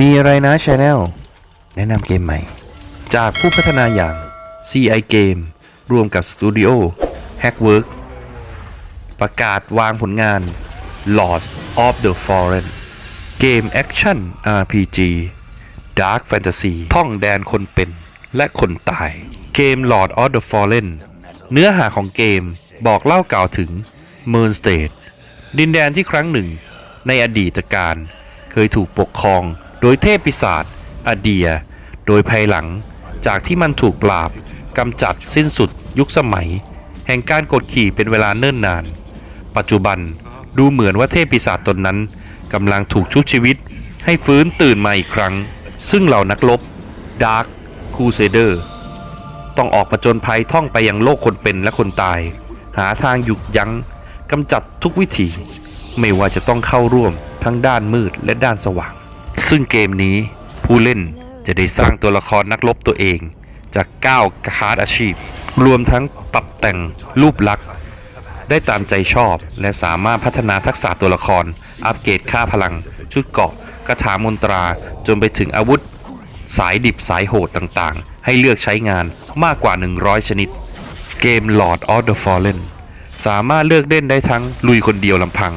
มีอะไรนะ Channel แนะนำเกมใหม่ จากผู้พัฒนาอย่าง CI Game รวมกับสตูดิโอ Hackwork ประกาศวางผลงาน Lost of the Fallen เกมแอคชั่น RPG Dark Fantasy ท่องแดนคนเป็นและคนตาย เกม Lord of the Fallen เนื้อหาของเกมบอกเล่ากล่าวถึง m e r n State ดินแดนที่ครั้งหนึ่งในอดีตการเคยถูกปกครอง ยเทพปีศาจอเดีย โดยภายหลังจากที่มันถูกปราบกำจัดสิ้นสุดยุคสมัย แห่งการกดขี่เป็นเวลาเนิ่นนาน ปัจจุบันดูเหมือนว่าเทพปีศาจตนนั้นกำลังถูกชุบชีวิต ให้ฟื้นตื่นมาอีกครั้ง ซึ่งเหล่านักรบดาร์คคูเซเดอร์ต้องออกประจนภัยท่องไปยังโลกคนเป็นและคนตาย หาทางหยุดยั้งกำจัดทุกวิธีไม่ว่าจะต้องเข้าร่วมทั้งด้านมืดและด้านสว่าง ซึ่งเกมนี้ผู้เล่นจะได้สร้างตัวละครนักรบตัวเอง จาก 9 คาร์ดอาชีพ รวมทั้งปรับแต่งรูปลักษณ์ ได้ตามใจชอบ และสามารถพัฒนาทักษะตัวละคร อัปเกรดค่าพลัง ชุดเกราะคาถามนตรา จนไปถึงอาวุธ สายดิบสายโหดต่างๆ ให้เลือกใช้งานมากกว่า 100 ชนิด เกม Lord of the Fallen สามารถเลือกเล่นได้ทั้งลุยคนเดียวลำพัง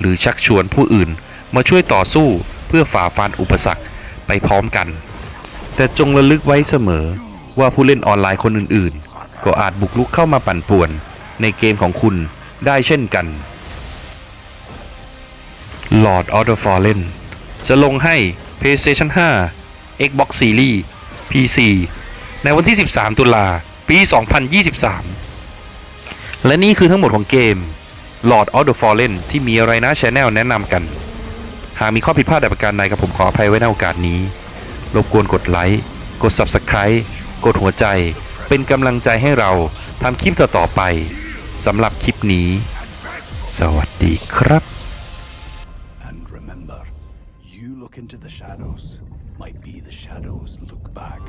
หรือชักชวนผู้อื่นมาช่วยต่อสู้ เพื่อฝ่าฟันอุปสรรคไปพร้อมกัน แต่จงระลึกไว้เสมอว่าผู้เล่นออนไลน์คนอื่นๆ ก็อาจบุกลุกเข้ามาปั่นป่วน ในเกมของคุณได้เช่นกัน Lord of the Fallen จะลงให้ PlayStation 5 Xbox Series PC ในวันที่ 13 ตุลาปี 2023 และนี่คือทั้งหมดของเกม Lord of the Fallen ที่มีอะไรนะ Channel แนะนำกัน หากมีข้อผิดพลาดใดประการใดกับผมขออภัยไว้ในโอกาสนี้ รบกวนกดไลค์ กด Subscribe กดหัวใจ เป็นกำลังใจให้เราทำคลิปต่อๆไปสำหรับคลิปนี้ สวัสดีครับ And remember, you look into the shadows might be the shadows look back.